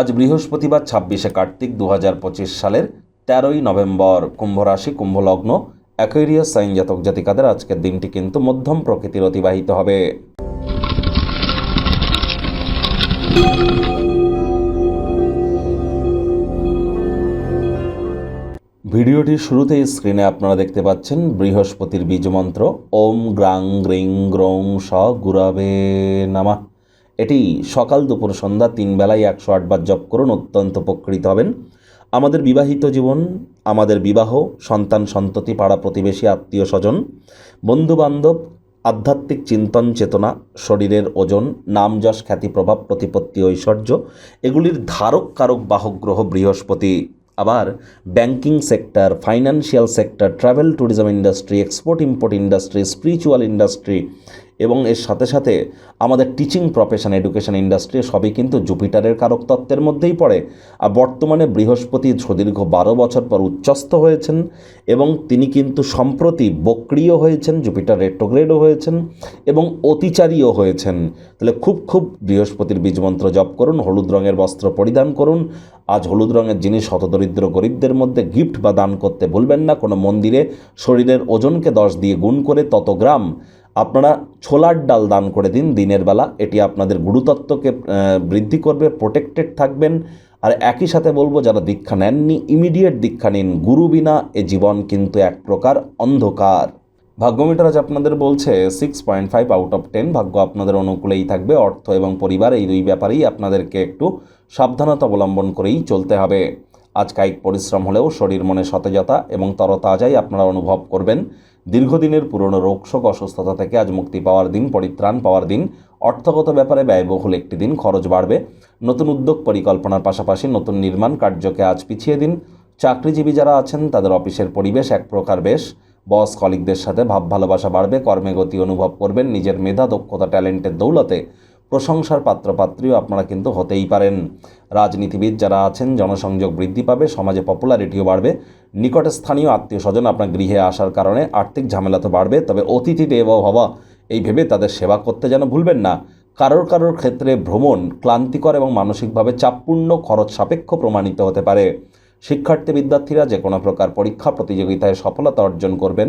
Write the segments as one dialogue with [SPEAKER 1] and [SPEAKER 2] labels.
[SPEAKER 1] আজ বৃহস্পতিবার ছাব্বিশে কার্তিক দু হাজার পঁচিশ সালের তেরোই নভেম্বর কুম্ভ রাশি কুম্ভ লগ্ন অ্যাকোয়ারিয়াস সাইন জাতক জাতিকাদের আজকের দিনটি কিন্তু মধ্যম প্রকৃতির অতিবাহিত হবে। ভিডিওটির শুরুতেই স্ক্রিনে আপনারা দেখতে পাচ্ছেন বৃহস্পতির বীজমন্ত্র। ওম গ্রাং গ্রিং গ্রৌং স গুরাবে নামা। এটি সকাল দুপুর সন্ধ্যা তিন বেলায় একশো আটবার জপ করুন, অত্যন্ত উপকৃত হবেন। আমাদের বিবাহিত জীবন, আমাদের বিবাহ, সন্তান সন্ততি, পাড়া প্রতিবেশী, আত্মীয় স্বজন, বন্ধুবান্ধব, আধ্যাত্মিক চিন্তন চেতনা, শরীরের ওজন, নাম যশ, খ্যাতি প্রভাব, প্রতিপত্তি ঐশ্বর্য, এগুলির ধারক, কারক, বাহক, গ্রহ, বৃহস্পতি। আবার banking sector, financial sector, travel, tourism industry, export, import industry, spiritual industry এবং এর সাথে সাথে আমাদের টিচিং প্রফেশন এডুকেশন ইন্ডাস্ট্রি সবই কিন্তু জুপিটারের কারকতত্ত্বের মধ্যেই পড়ে। আর বর্তমানে বৃহস্পতি সুদীর্ঘ বারো বছর পর উচ্চস্থ হয়েছেন এবং তিনি কিন্তু সম্প্রতি বক্রিয় হয়েছেন, জুপিটার রেট্রোগ্রেডও হয়েছেন এবং অতিচারীও হয়েছেন। তাহলে খুব খুব বৃহস্পতির বীজমন্ত্র জপ করুন, হলুদ রঙের বস্ত্র পরিধান করুন। আজ হলুদ রঙের জিনিস হতদরিদ্র গরিবদের মধ্যে গিফট বা দান করতে ভুলবেন না, কোনো মন্দিরে শরীরের ওজনকে দশ দিয়ে গুণ করে তত গ্রাম আপনারা ছোলার ডাল দান করে দিন, দিনের বেলা। এটি আপনাদের গুরুতত্ত্বকে বৃদ্ধি করবে প্রোটেক্টেড থাকবেন। আর একই সাথে বলব, যারা দীক্ষা নেননি ইমিডিয়েট দীক্ষা নিন। গুরু বিনা এ জীবন কিন্তু এক প্রকার অন্ধকার। ভাগ্যমিটার আজ আপনাদের বলছে six point five out of ten ভাগ্য আপনাদের অনুকূলেই থাকবে, অর্থ এবং পরিবার এই দুই ব্যাপারেই আপনাদেরকে একটু সাবধানতা অবলম্বন করেই চলতে হবে। আজ কায়িক পরিশ্রম হলেও শরীর মনে সতেজতা এবং তরতাজাই আপনারা অনুভব করবেন। দীর্ঘদিনের পুরনো রোগশোক অসুস্থতা থেকে আজ মুক্তি পাওয়ার দিন, পরিত্রাণ পাওয়ার দিন। অর্থগত ব্যাপারে ব্যয়বহুল একটি দিন, খরচ বাড়বে। নতুন উদ্যোগ পরিকল্পনার পাশাপাশি নতুন নির্মাণ কার্যকে আজ পিছিয়ে দিন। চাকরিজীবী যারা আছেন, তাদের অফিসের পরিবেশ এক প্রকার বেশ। বস কলিগদের সাথে ভাব ভালোবাসা বাড়বে, কর্মে গতি অনুভব করবেন, নিজের মেধা, দক্ষতা, ট্যালেন্টের দৌলতে প্রশংসার পাত্রপাত্রীও আপনারা কিন্তু হতেই পারেন। রাজনীতিবিদ যারা আছেন, জনসংযোগ বৃদ্ধি পাবে, সমাজে পপুলারিটিও বাড়বে। নিকটে স্থানীয় আত্মীয় স্বজন আপনার গৃহে আসার কারণে আর্থিক ঝামেলা তো বাড়বে, তবে অতিথি দেব ভাবা এই ভেবে তাদের সেবা করতে যেন ভুলবেন না। কারোর কারোর ক্ষেত্রে ভ্রমণ ক্লান্তিকর এবং মানসিকভাবে চাপপূর্ণ খরচ সাপেক্ষ প্রমাণিত হতে পারে। শিক্ষার্থী বিদ্যার্থীরা যে কোনো প্রকার পরীক্ষা, প্রতিযোগিতায় সফলতা অর্জন করবেন।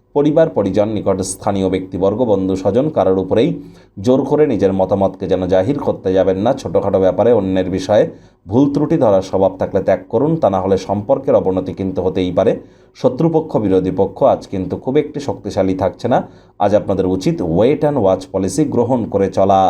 [SPEAKER 1] পরিবার, পরিজন, নিকট স্থানীয় ব্যক্তিবর্গ, বন্ধু, স্বজন কারোর উপরেই জোর করে নিজের মতামতকে যেন জাহির করতে যাবেন না। ছোটোখাটো ব্যাপারে অন্যের বিষয়ে ভুল ত্রুটি ধরার স্বভাব থাকলে ত্যাগ করুন। তা না হলে সম্পর্কের অবনতি কিন্তু হতেই পারে। শত্রুপক্ষ, বিরোধী পক্ষ আজ কিন্তু খুব একটি শক্তিশালী থাকছে না। আজ আপনাদের উচিত ওয়েট অ্যান্ড ওয়াচ পলিসি গ্রহণ করে চলা।